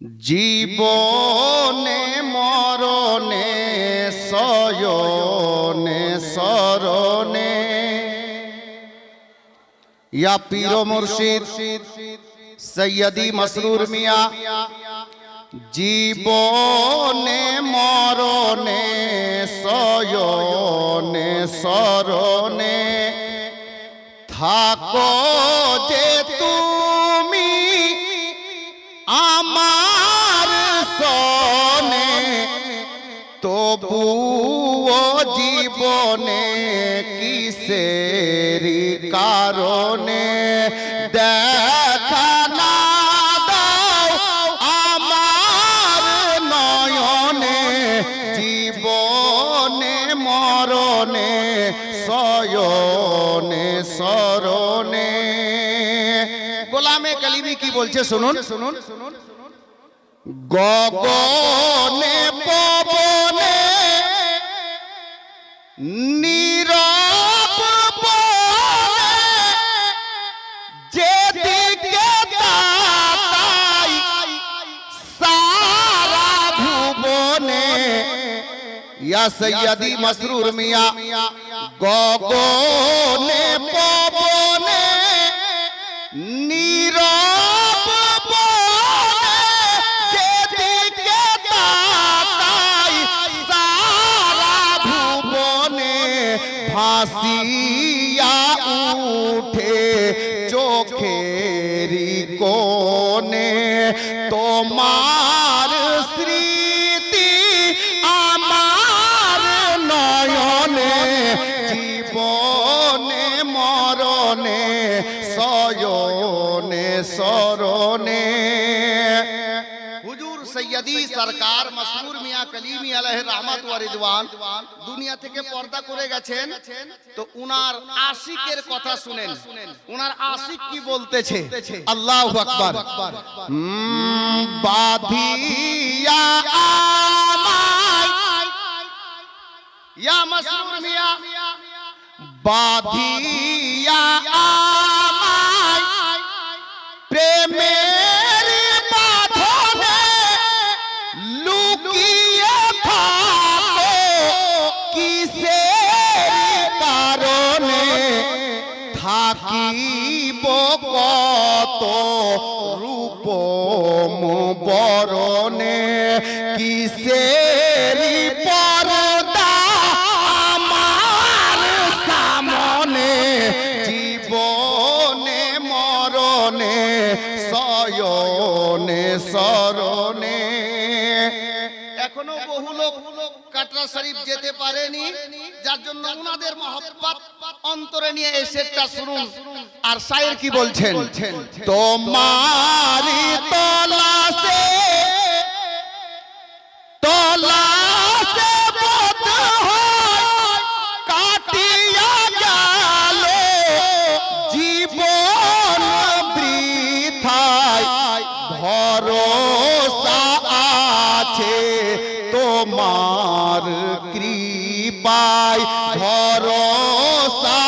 জীবনে, মরণে সয়নে সরণে ইয়া পীর মুর্শিদ, সৈয়দি মসরুর মিয়া, জীবনে, মরণে সয়নে সরণে থাকো যে তুমি আমার তবুও জীবনে কিসেরি কারণে দেখা না দাও আমার নয়নে জীবনে মরণে সয়নে সরণে গোলামে কালিমি কি বলছে শুনুন শুনুন। গগনে পবনে নীরব বনে যেদিকে তাকাই সারা ভুবনে ইয়া সৈয়দি মসরুর মিয়া গগনে পবনে ভাসিয়া উঠে চোখেরি কোণে তোমার সৈয়দি সরকার মসরুর মিয়া কলিমি আলহ রহমত ওয়া রিদওয়ান দুনিয়া থেকে পর্দা করে গেছেন। তো উনার আশিকের কথা শুনেন। উনার আশিক কি বলতেছে? আল্লাহু আকবার। বাঁধিয়া আমায়। ইয়া মসরুর মিয়া, বাঁধিয়া যেতে পারেনি, যার জন্য উনাদের মহব্বত অন্তরে নিয়ে এসে একটা শুনুন। আর শায়ের কি বলছেন? তোমারি তলাশে ভরসা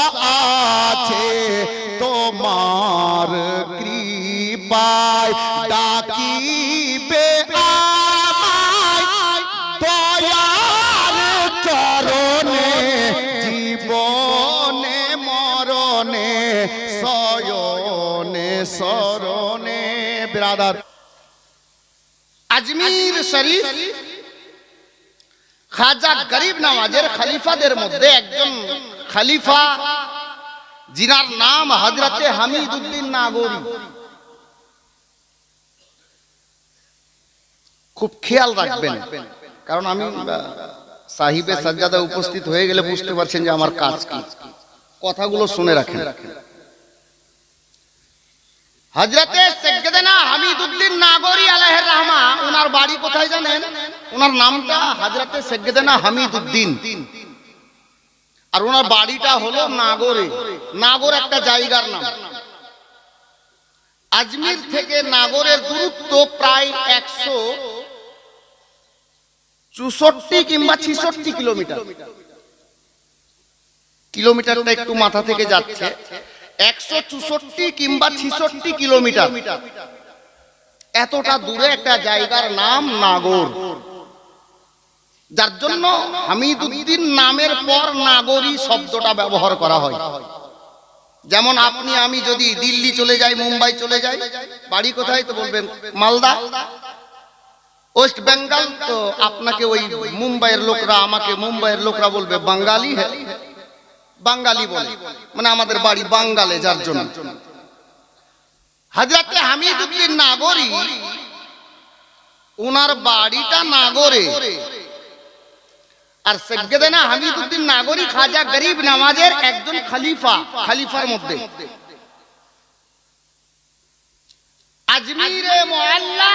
আছে তোমার কৃপায়। ডাকিবে আমায় দয়ার চরণে, জীবনে, মরণে সয়নে সরণে ব্রাদার, আজমির শরীফ খাজা গরিব নওয়াজের খলিফাদের মধ্যে একজন খলিফা, জিনার নাম হজরতে হামিদুদ্দিন নাগরি। খুব খেয়াল রাখবেন, কারণ আমি সাহিবে সাজ্জাদা উপস্থিত হয়ে গেলে বুঝতে পারছেন যে আমার কাজ কি। কথাগুলো শুনে রাখেন। হজরতে সৈয়দনা হামিদুদ্দিন নাগরি আলাইহির রহমা ওনার বাড়ি কোথায় জানেন? ওনার নামটা হজরতে সৈয়দনা হামিদুদ্দিন আর ওনার বাড়িটা হলো নাগরে। নাগর একটা জায়গার নাম। আজমির থেকে নাগরের দূরত্ব প্রায় একশো চৌষট্টি কিংবা ছিষট্টি কিলোমিটার। কিলোমিটারটা একটু মাথা থেকে যাচ্ছে। একশো চৌষট্টি কিংবা ছিষট্টি কিলোমিটার। এতটা দূরে একটা জায়গার নাম নাগর। যার জন্য হামিদুদ্দিন নামের পর নাগরী শব্দটা ব্যবহার করা হয়। যেমন আপনি, আমি যদি দিল্লি চলে যাই, মুম্বাই চলে যাই, বাড়ি কোথায় তো বলবেন, মালদা। ওয়েস্ট বেঙ্গল তো আপনাকে ওই মুম্বাইয়ের লোকরা, আমাকে মুম্বাইয়ের লোকরা বলবে বাঙালি হ্যাঁ বাঙালি বলে। মানে আমাদের বাড়ি বাঙ্গালে যার জন্য। হাজরাতে হামিদুদ্দিন নাগরী ওনার বাড়িটা নাগরে। আর সৈয়দনা হামিদুদ্দিন নাগরী খাজা গরিব নামাজের একজন খলিফা, খলিফার মধ্যে। আজমিরে মোয়াল্লা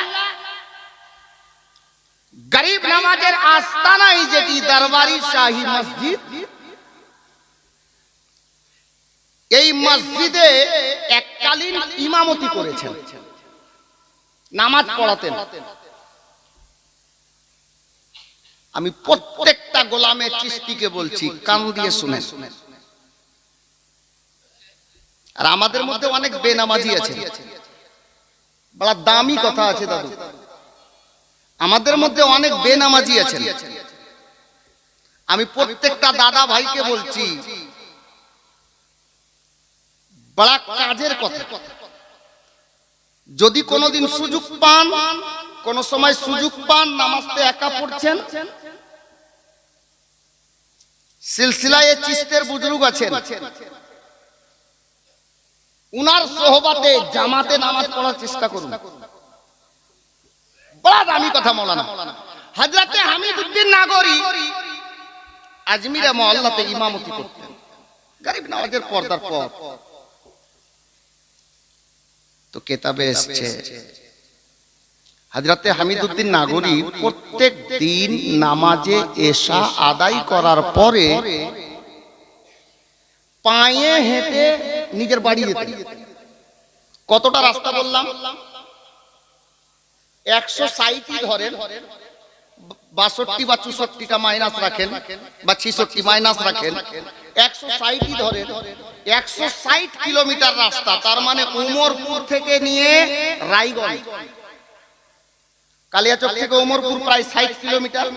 গরিব নামাজের আস্তানাই যেটি দরবারি শাহী মসজিদ, এই মসজিদে এককালীন ইমামতি করেছেন, নামাজ পড়াতেন। আমি প্রত্যেকটা গোলামে চিস্তিকে বলছি, কান দিয়ে শুনে আর আমাদের মধ্যে অনেক বেনামাজি আছে। বড় দামি কথা আছে দাদু। আমাদের মধ্যে অনেক বেনামাজি আছেন আমি প্রত্যেকটা দাদা ভাইকে বলছি, বড় কাজের কথা। যদি কোনোদিন সুযোগ পান, কোন সময় সুযোগ পান, নামাজতে একা পড়ছেন সিলসিলায় চিস্তের বুজরুগ আছেন। উনার সোহবাতে জামাতে নামাজ পড়ার চেষ্টা করুন। বড় দামি কথা মৌলানা। হাজরাতে হামিদুদ্দিন নাগরী আজমিরে মহল্লাতে ইমামতি করতেন। গরিব নামাজের পর্দার পর। তো কেতাবে এসছে হাজরাতে হামিদুদ্দিন নাগরী প্রত্যেক দিন নামাজে এসা আদায় করার পরে পায়ে হেঁটে নিজের বাড়ি যেতেন। কতটা রাস্তা বললাম? একশো সাইটই ধরেন, বাষট্টি বা চৌষট্টিটা মাইনাস রাখেন বা ছিষট্টি মাইনাস রাখেন। একশো ষাটই ধরেন, একশো ষাট কিলোমিটার রাস্তা, তার মানে উমরপুর থেকে নিয়ে রায়গঞ্জ। কালিয়াচক থেকে উমরপুর প্রায় ষাট কিলোমিটার।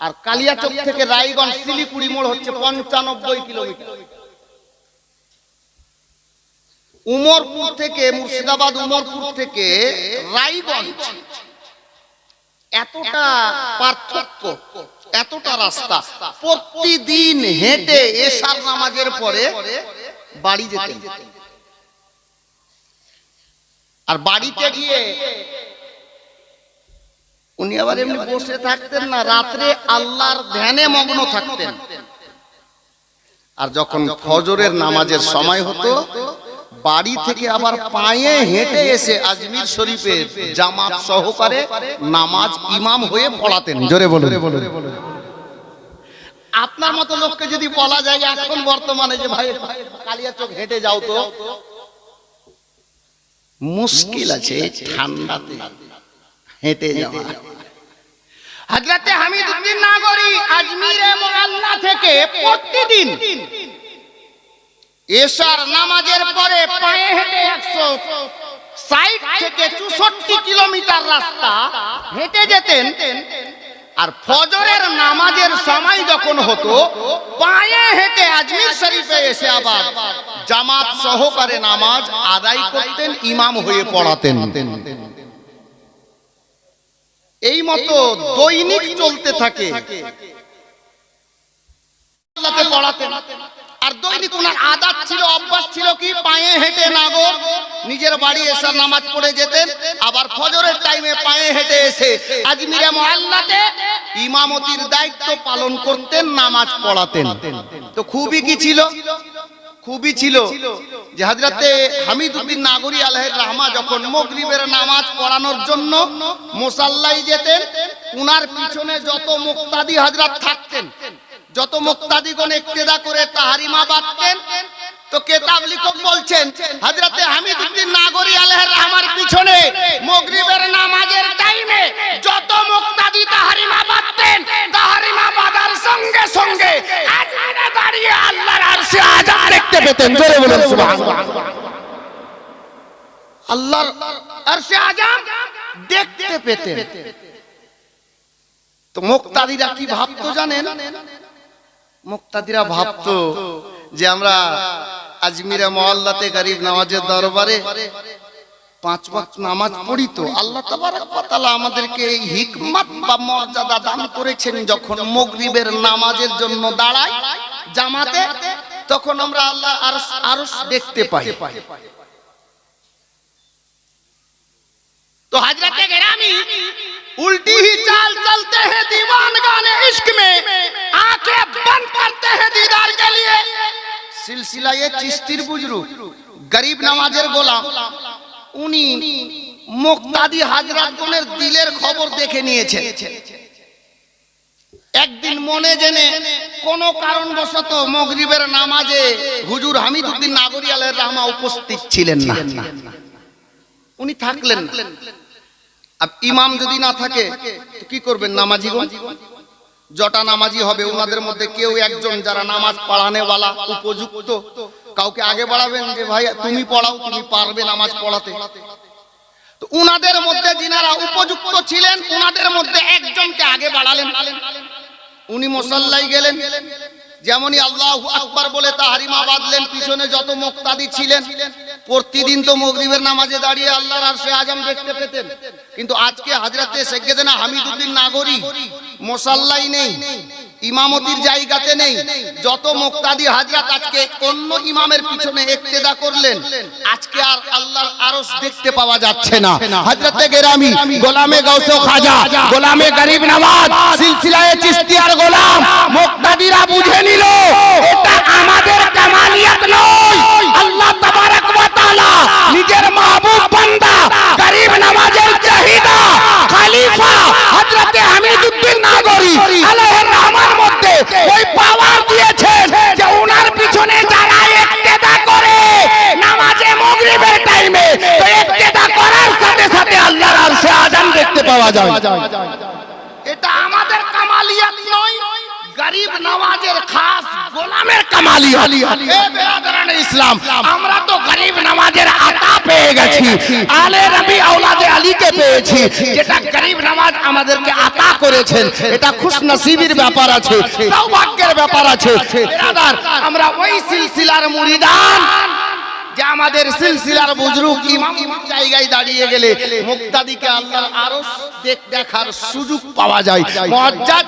আর কালিয়াচক থেকে রায়গঞ্জ শিলিগুড়ি মোড় হচ্ছে পঞ্চানব্বই কিলোমিটার। উমরপুর থেকে মুর্শিদাবাদ উমরপুর থেকে রায়গঞ্জ। এতটা পার্থক্য এতটা রাস্তা। প্রতিদিন হেঁটে এশার নামাজের পরে বাড়ি যেতেন আর বাড়িতে গিয়ে উনি আবার এমনি বসে থাকতেন না রাত্রে আল্লাহর ধ্যানে মগ্ন থাকতেন। আর যখন ফজরের নামাজের সময় হতো বাড়ি থেকে আবার পায়ে হেঁটে এসে আজমির শরীফের জামাত সহকারে নামাজ ইমাম হয়ে পড়াতেন। জোরে বলুন। আপনার মতো লোককে যদি বলা যায় এখন বর্তমানে যে ভাই কালিয়া চোখ হেঁটে যাও তো মুশকিল আছে ঠান্ডাতে। হেঁটে যাওয়া। হযরতে হামিদুদ্দিন নাগরী আজমিরে মোয়াল্লা থেকে প্রতিদিন এশার নামাজের পরে পায়ে হেঁটে একশো ষাট থেকে চৌষট্টি কিলোমিটার রাস্তা হেঁটে যেতেন। আর ফজরের নামাজের সময় যখন হতো পায়ে হেঁটে আজমির শরীফে এসে আবার জামাত সহকারে নামাজ আদায় করতেন ইমাম হয়ে পড়াতেন। এই মতো দৈনিক চলতে থাকে। পড়াতেন। আর দৈনিক ওনার আদাত ছিল অভ্যাস ছিল কি? পায়ে হেঁটে নাগর নিজের বাড়ি এসে নামাজ পড়ে যেতেন আবার ফজরের টাইমে পায়ে হেঁটে এসে আজমিরে মহল্লাতে ইমামতির দায়িত্ব পালন করতেন নামাজ পড়াতেন। তো খুবই কি ছিল? খুবই ছিল যে হাজরাতে হামিদুদ্দিন নাগরি আলহের রাহমা যখন মগরিবের নামাজ পড়ানোর জন্য মোসাল্লাই যেতেন, উনার পিছনে যত মুক্তাদি হাজরাত থাকতেন, যত মুক্তাদিগণ ইক্তেদা করে তাহারিমা বাঁধতেন, তো কেতাব লিখক বলছেন, হযরতে হামিদুদ্দিন নাগরি আলাইহির রহমার পিছনে মাগরিবের নামাজের টাইমে যত মুক্তাদি তাহারিমা বাঁধতেন, তাহারিমা বাঁধার সঙ্গে সঙ্গে দাঁড়িয়ে আযান দেখতে পেতেন জোরে বলুন আজাম দেখতে পেতেন। তো মুক্তাদিরা কি ভাবতো জানেন? মুক্তাদিরা ভাবতো যে আমরা আজমিরা মহল্লাতে গরিব নামাজের দরবারে পাঁচ ওয়াক্ত নামাজ পড়ি তো। আল্লাহ তাআলা আমাদেরকে এই হিকমত বা মর্যাদা দান করেছেন যখন মাগরিবের নামাজের জন্য দাঁড়াই জামাতে। তখন আমরা আল্লাহ আরশ আরশ দেখতে পাই तो हजरत गिरामी उल्टी ही चाल चलते हैं दीवान गाने इश्क में आंखें बंद करते हैं दीदार के लिए सिलसिला ये चिश्तीर बुजरु गरीब नवाजेर গোলাম উনি মুক্তাদি হাজরাতগণের দিলের খবর দেখে নিয়েছেন একদিন মনে জেনে কোন কারণবশত মগরিবের নামাজে হুজুর হামিদুদ্দিন নাগরি আলের রহমা উপস্থিত ছিলেন না। উনি থাকলেন ইমাম যদি না থাকে কি করবেন নামাজিগণ? জটা নামাজি হবে ওনাদের মধ্যে কেউ একজন যারা নামাজ পড়ানেওয়ালা, উপযুক্ত, কাউকে আগে বাড়াবেন যে, ভাই, তুমি পড়াও, তুমি পারবে নামাজ পড়াতে। উনাদের মধ্যে যিনারা উপযুক্ত ছিলেন, উনাদের মধ্যে একজনকে আগে বাড়ালেন। উনি মোসাল্লাই গেলেন। যেমনই আল্লাহ আকবার বলে তাহারিমা বাঁধলেন পিছনে যত মোক্তাদি ছিলেন, প্রতিদিন তো মগরিবের নামাজে দাঁড়িয়ে আল্লাহর আরশে আজম দেখতে পেতেন। কিন্তু আজকে হাজরাতে শেখেদেনা হামিদুদ্দিন নাগরী মোসাল্লাই নেই। ইমামতির জায়গাতে নেই। যত মুক্তাদি হাজরাত আজকে অন্য ইমামের পিছনে ইক্তেদা করলেন, আজকে আর আল্লাহর আরশ দেখতে পাওয়া যাচ্ছে না। হজরতে গেরামি, গোলামে গৌসে খাজা, গোলামে গরিব নওয়াজ সিলসিলায়ে চিশতিয়ার গোলাম, মুক্তাদিরা বুঝে নিল, এটা আমাদের কামালিয়াত নয়। আল্লাহ তাবারক ওয়া তাআলা নিজের মাহবুব বান্দা, গরিব নওয়াজের চাহিদা, খলিফা পাওয়া যায়। এটা আমাদের কামালিয়াত নয় গরিব নওয়াজের খাস গোলামের কামালিয়াত। এ বেরাদারানে ইসলাম। আমরা তো গরিব নামাজের আতা পেয়ে গেছি। আলে রবি আওলাদে আলীকে পেয়েছি যেটা গরিব নামাজ আমাদেরকে আতা করেছেন। এটা খুশ নসিবের ব্যাপার আছে সৌভাগ্যের ব্যাপার আছে। বেরাদার আমরা ওই সিলসিলার মুরিদান। যে আমাদের সিলসিলার বুজরুক ইমাম ইমাম জায়গায় দাঁড়িয়ে গেলে মুক্তাদিকে আল্লাহর আরশ দেখ দেখার সুযোগ পাওয়া যায়। মুআজ্জাজ